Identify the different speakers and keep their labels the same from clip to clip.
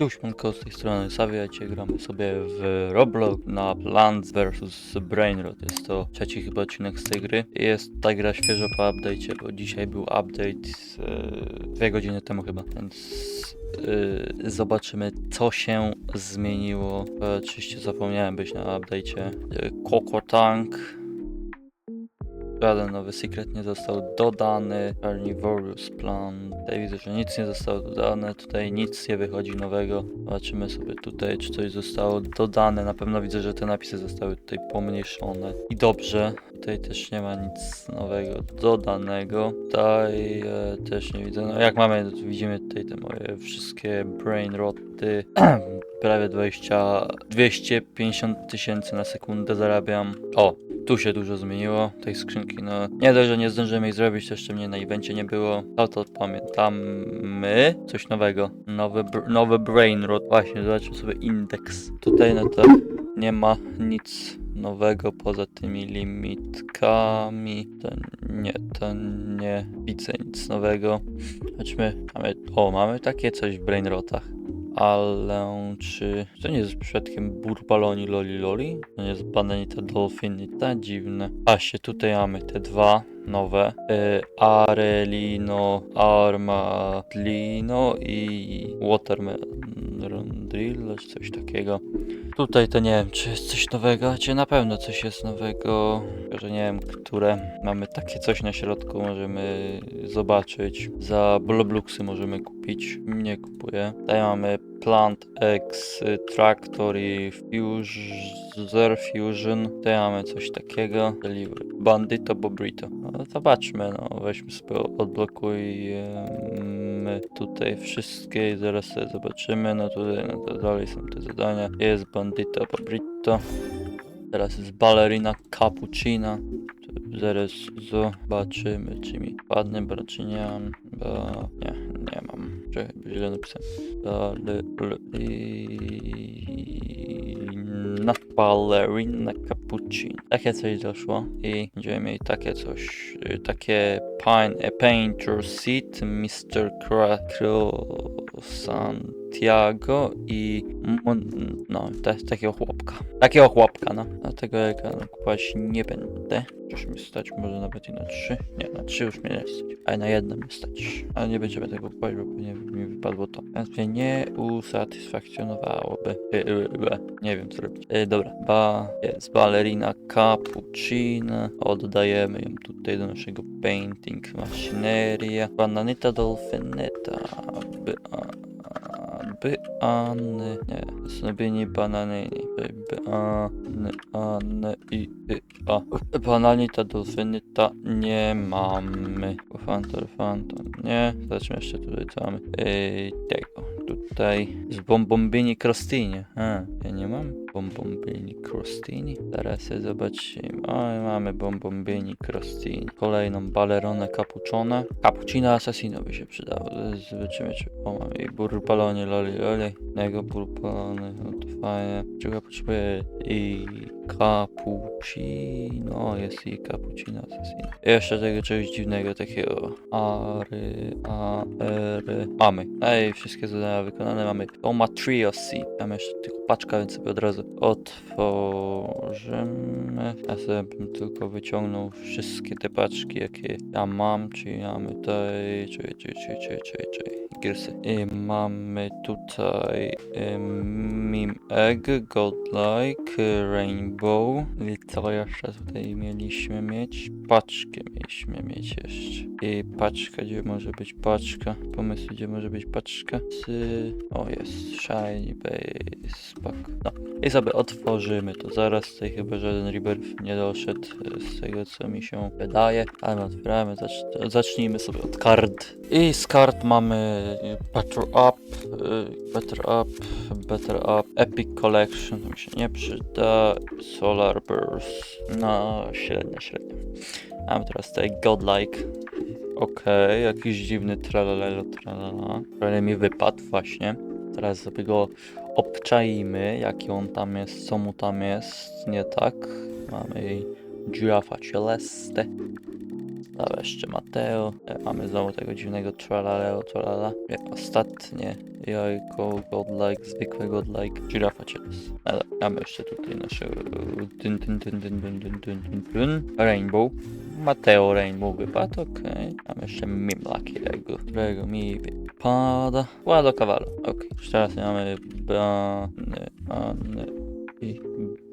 Speaker 1: Duszmanko z tej strony Sawiacie, gramy sobie w Roblox na Plants vs Brainrot. Jest to trzeci chyba odcinek z tej gry. Jest ta gra świeżo po update'cie, bo dzisiaj był update e, dwie godziny temu chyba, więc e, zobaczymy co się zmieniło. E, Oczywiście zapomniałem być na update'cie. E, Coco Tank. Żaden nowy secret nie został dodany. Carnivorous Plan. Tutaj widzę, że nic nie zostało dodane. Tutaj nic nie wychodzi nowego. Zobaczymy sobie tutaj, czy coś zostało dodane. Na pewno widzę, że te napisy zostały tutaj pomniejszone. I dobrze. Tutaj też nie ma nic nowego dodanego. Tutaj e, też nie widzę. No jak mamy, widzimy tutaj te moje wszystkie brain roty. Prawie 20, 250 tysięcy na sekundę zarabiam. O, tu się dużo zmieniło, tej skrzynki, no nie dość, że nie zdążyłem jej zrobić, to jeszcze mnie na evencie nie było, no to pamiętamy, coś nowego, nowy, br- nowy brain rot, właśnie, zobaczmy sobie indeks, tutaj no to nie ma nic nowego poza tymi limitkami, to nie, to nie widzę nic nowego, zobaczmy, mamy, o, mamy takie coś w brain rotach. Ale czy to nie jest przypadkiem Burbaloni Loli Loli? To nie jest Bananita Dolfinita? Dziwne. A się tutaj mamy te dwa nowe. Y, Arelino Armadlino i Watermelon Drill, coś takiego. Tutaj to nie wiem, czy jest coś nowego, czy na pewno coś jest nowego, że nie wiem, które. Mamy takie coś na środku, możemy zobaczyć. Za Blobluxy możemy kupić. Nie kupuję. Tutaj mamy Plant X Tractor i Fuser Fusion. Tutaj mamy coś takiego. Delivery. Bandito Bobrito. No zobaczmy, no weźmy sobie odblokujemy tutaj wszystkie i zaraz sobie zobaczymy. No tutaj no dalej są te zadania. Jest Bandito Bobrito. Teraz jest Ballerina Cappuccina. Zaraz zobaczymy, czy mi padnie, bo czy nie mam. Bo nie, nie mam. Czekaj, źle napisałem. Ballerina cappuccino. Takie coś doszło i będziemy mieli takie coś, y, takie pine, a painter seat, Mr. Cra- Santiago i mon- no, te, takiego chłopka. Takiego chłopka, no. Dlatego ja go kupować nie będę. Już mi stać może nawet i na trzy. Nie, na trzy już mnie nie stać. Ale na jedno mnie stać. Ale nie będziemy tego kupować, bo pewnie mi wypadło to. Więc mnie nie usatysfakcjonowałoby. E, e, e, nie wiem co robić. E, dobra, ba jest ballerina cappuccina. Oddajemy ją tutaj do naszego painting machineria. Bananita dolfineta. By, a, Anny, nie, zrobienie bananyni, by Anny, Anny i y, a. Bananita dolfinita nie mamy. Fantor, fantor, nie. Zobaczmy jeszcze tutaj co mamy. Ej, tego, tutaj z bombombini crostini. A, ja nie mam bombombini crostini. Teraz zobaczymy. Oj, mamy bombombini crostini. Kolejną baleronę cappuccone. Cappuccino assassino by się przydało. Zobaczymy czy... O, mamy i burpalonie loli loli. Nego burpalony, no to fajnie. Czego potrzebuję? I cappuccino. Jest i cappuccino assassino. Jeszcze tego czegoś dziwnego takiego. Ary, a, ery. Mamy. Ej, wszystkie zadania wykonane. Mamy Toma Trio Seed. Mamy jeszcze tylko paczka, więc sobie od razu otworzymy. Ja sobie bym tylko wyciągnął wszystkie te paczki, jakie ja mam. Czyli mamy tutaj... Czekaj, czekaj, czekaj, czekaj, czekaj, Girsy. I mamy tutaj ym, Meme Egg, Godlike, Rainbow. I co jeszcze tutaj mieliśmy mieć? Paczkę mieliśmy mieć jeszcze. I paczka, gdzie może być paczka? Pomysł, gdzie może być paczka? Z... O, jest Shiny Base, spoko. No. I sobie otworzymy to zaraz. Tutaj chyba żaden rebirth nie doszedł e, z tego, co mi się wydaje. Ale otwieramy, zacz... zacznijmy sobie od kart. I z kart mamy Better Up, y, Better Up, Better Up, Epic Collection, to mi się nie przyda, Solar Burst, no średnio, średnio. Mam teraz tutaj Godlike. Okej, jakiś dziwny tralalelo tralala, ale mi wypadł właśnie. Teraz sobie go obczaimy, jaki on tam jest, co mu tam jest, nie tak. Mamy Giraffa Celeste. Dobra, jeszcze Mateo. E, Mamy znowu tego dziwnego tralaleo, tralala. Jak ostatnie jajko, godlike, zwykłe godlike. Girafa cieles. Ale mamy jeszcze tutaj naszego dyn, dyn, dyn, dyn, dyn, dyn, dyn, dyn, dyn. Rainbow. Mateo Rainbow wypadł, okej. Mamy jeszcze Mimlakiego, którego mi wypada. Łado Cavallo, okej. Już teraz mamy bany, any i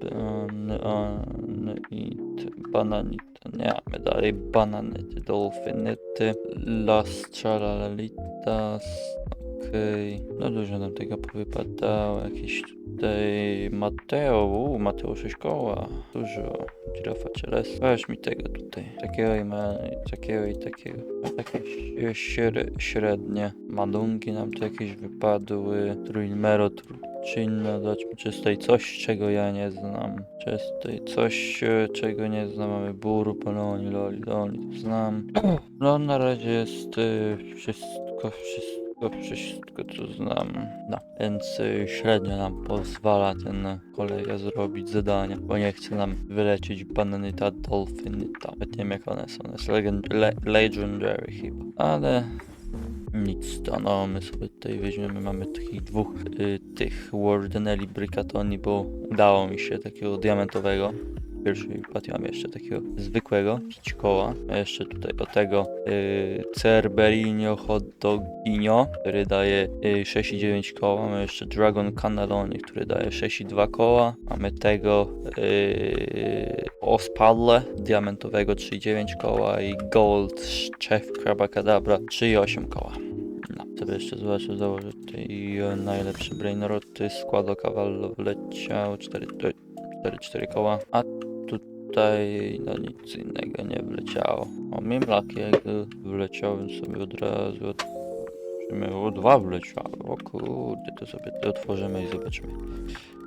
Speaker 1: bany, any i ty, bananity. Nie mamy dalej bananyty, dolfinyty, las tralalalitas. Okej, no dużo nam tego powypadało. Jakieś tutaj Mateo, uu, Mateo 6 koła. Dużo. Girafa cieles. Weź mi tego tutaj. Takiego i ma, takiego i takiego. Śre, średnie. Madunki nam tu jakieś wypadły. Trójmero, Truccinno. Zobaczmy, czy jest tutaj coś, czego ja nie znam. Czy jest tutaj coś, czego nie znam. Mamy buru, poloni, loli, loli. Znam. No na razie jest e, wszystko, wszystko wszystko co znam. No, więc średnio nam pozwala ten kolega zrobić zadania, bo nie chce nam wylecieć bananyta, dolfinyta. Nawet nie wiem jak one są, one są legend le legendary chyba. Ale nic to, no my sobie tutaj weźmiemy, mamy takich dwóch y, tych Wardenelli Bricatoni, bo udało mi się takiego diamentowego w pierwszej wypadku mam jeszcze takiego zwykłego koła. A jeszcze tutaj do tego yy, Cerberino Hot Doginio, który daje yy, 6,9 koła. Mamy jeszcze Dragon Cannelloni, który daje 6,2 koła. Mamy tego yy, Ospadle diamentowego 3,9 koła i Gold Chef Crabacadabra 3,8 koła. No, sobie jeszcze zobaczę, założę tutaj najlepsze brainroty, składo cavallo wleciał, 4, 4, 4 koła, a tutaj no nic innego nie wleciało. O, Mimlak jak wleciał, więc sobie od razu otworzymy, o dwa wleciały, o kurde, to sobie to otworzymy i zobaczymy.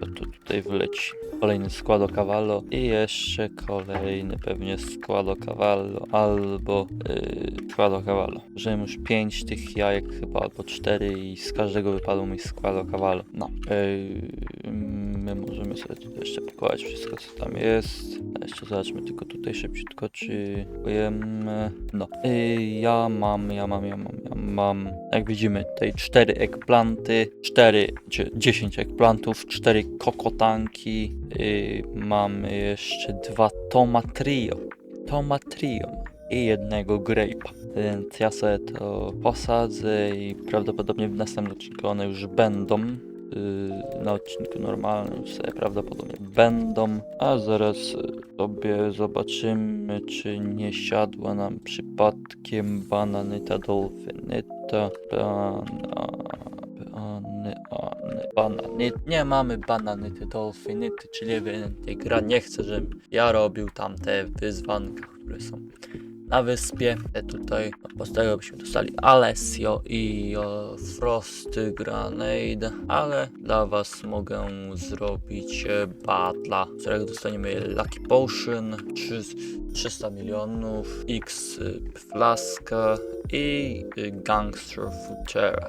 Speaker 1: Co to tutaj wleci. Kolejny składo cavallo i jeszcze kolejny pewnie składo cavallo albo yy, składo cavallo. Użyłem już 5 tych jajek chyba albo 4 i z każdego wypadło mi składo cavallo. No. Yy, my możemy sobie tutaj jeszcze pakować wszystko co tam jest. Jeszcze zobaczmy tylko tutaj szybciutko czy kupujemy. No. Yy, ja mam, ja mam, ja mam, ja mam. Jak widzimy tutaj 4 eggplanty, 4 czy 10 eggplantów, 4 kokotanki. Yy, mamy jeszcze dwa tomatrio. Tomatrio i jednego grape'a. Więc ja sobie to posadzę i prawdopodobnie w następnym odcinku one już będą. Yy, na odcinku normalnym sobie prawdopodobnie będą. A zaraz sobie zobaczymy, czy nie siadła nam przypadkiem bananyta dolfinyta. Bana... Bany, any, banany. Nie mamy bananyty dolfinyty, czyli tej gra nie chce, żebym ja robił tamte wyzwanka, które są na wyspie. Te tutaj po tego byśmy dostali Alessio i o, Frosty Grenade, ale dla was mogę zrobić e, Batla, którego dostaniemy Lucky Potion, 3, 300 milionów, X y, flaska i y, Gangster Futera.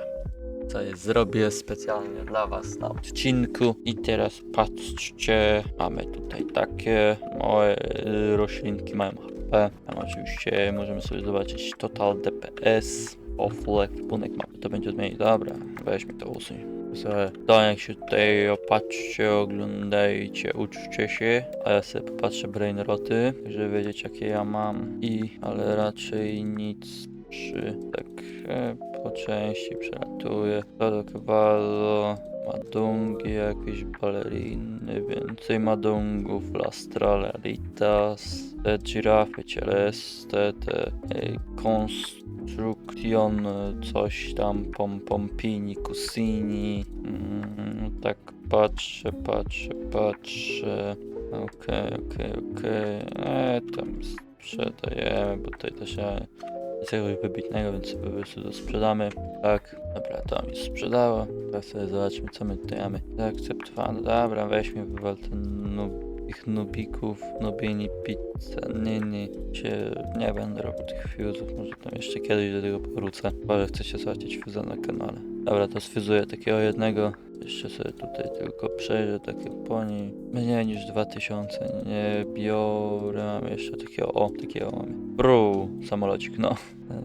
Speaker 1: Jest, zrobię specjalnie dla was na odcinku. I teraz patrzcie, mamy tutaj takie y, roślinki, mają Tam oczywiście możemy sobie zobaczyć total DPS. O, full ekwipunek mamy, to będzie zmienić. Dobra, weźmy to usuń. To jak się tutaj opatrzcie, oglądajcie, uczcie się, a ja sobie popatrzę brainroty, żeby wiedzieć jakie ja mam i, ale raczej nic przy, tak e, po części przelatuję. Do Madungi, jakieś baleriny, więcej madungów, lastrale, ritas, te girafy cieleste, te e, construction, coś tam, pom, pompini, cusini, mm, tak patrzę, patrzę, patrzę, okej, okej, okej, e, tam sprzedajemy, bo tutaj też nic jakiegoś wybitnego, więc po prostu to sprzedamy. Tak, dobra, to mi sprzedało. Teraz sobie zobaczmy, co my tutaj mamy. Zaakceptowano, dobra, weźmy wywal ten nub, ich nubików, nubini pizza, nie, nie, się, nie będę robił tych fuzów, może tam jeszcze kiedyś do tego powrócę. Może chcecie zobaczyć fuza na kanale. Dobra, to sfyzuję takiego jednego Jeszcze sobie tutaj tylko przejrzę takie poni. Mniej niż 2000. Nie biorę. Mam jeszcze takiego. O, takiego mamy. Bru, samolocik, no.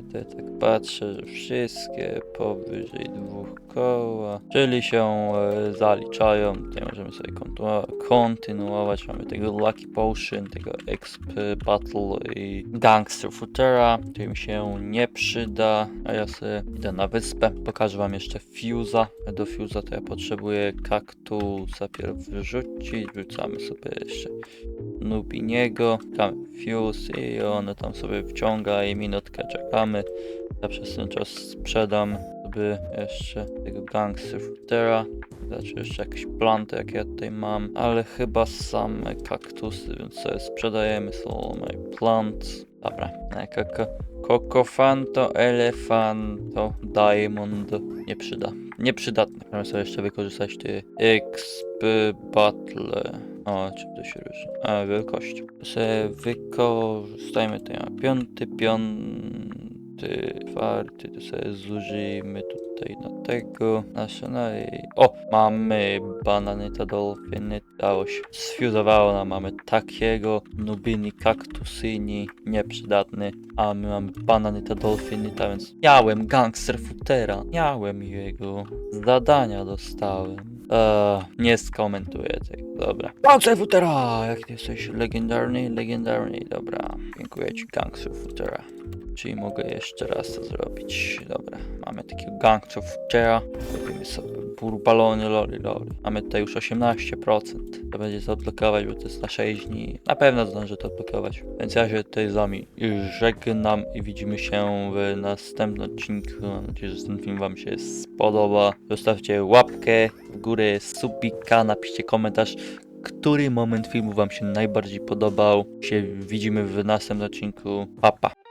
Speaker 1: Tutaj tak patrzę, że wszystkie powyżej dwóch koła, czyli się e, zaliczają. Tutaj możemy sobie kontynu- kontynuować. Mamy tego Lucky Potion, tego Exp Battle i Gangster Futera, który mi się nie przyda. A ja sobie idę na wyspę. Pokażę wam jeszcze Fuse'a. Do Fuse'a to ja potrzebuję kaktusa pierw wyrzucić. Wrzucamy sobie jeszcze Nubiniego. Klikamy Fuse i one tam sobie wciąga i minutkę czekamy. Ja przez ten czas sprzedam sobie jeszcze tego Gangster Futera. Znaczy jeszcze jakieś planty, jak ja tutaj mam, ale chyba same kaktusy, więc sobie sprzedajemy są my plants. Dobra, koko, kokofanto, elefanto, diamond, nie przyda, nieprzydatne. Możemy sobie jeszcze wykorzystać te XP battle. O, czym to się różni? A, wielkością. Sobie wykorzystajmy na piąty, piąty, czwarty, to sobie zużyjmy tutaj na tego, nasze, no i... O! Mamy bananyta dolfiny, dało się. Sfuzowało nam, mamy takiego, nubini, kaktusyni, nieprzydatny, a my mamy bananyta dolfinita, więc miałem gangster futera, miałem jego, zadania dostałem. Eee, nie skomentuję tego, dobra. Gangster futera! Jak ty jesteś legendarny, legendarny, dobra. Dziękuję ci, gangster futera. Czyli mogę jeszcze raz to zrobić. Dobra, mamy takiego gangster futera. Robimy sobie burbalony, loli, loli. Mamy tutaj już 18%. To będzie to odblokować, bo to jest na 6 dni. Na pewno zdążę to odblokować. Więc ja się tutaj z wami żegnam i widzimy się w następnym odcinku. Mam nadzieję, że ten film wam się spodoba. Zostawcie łapkę w górę, subika, napiszcie komentarz, który moment filmu wam się najbardziej podobał. Się widzimy w następnym odcinku. Pa, pa.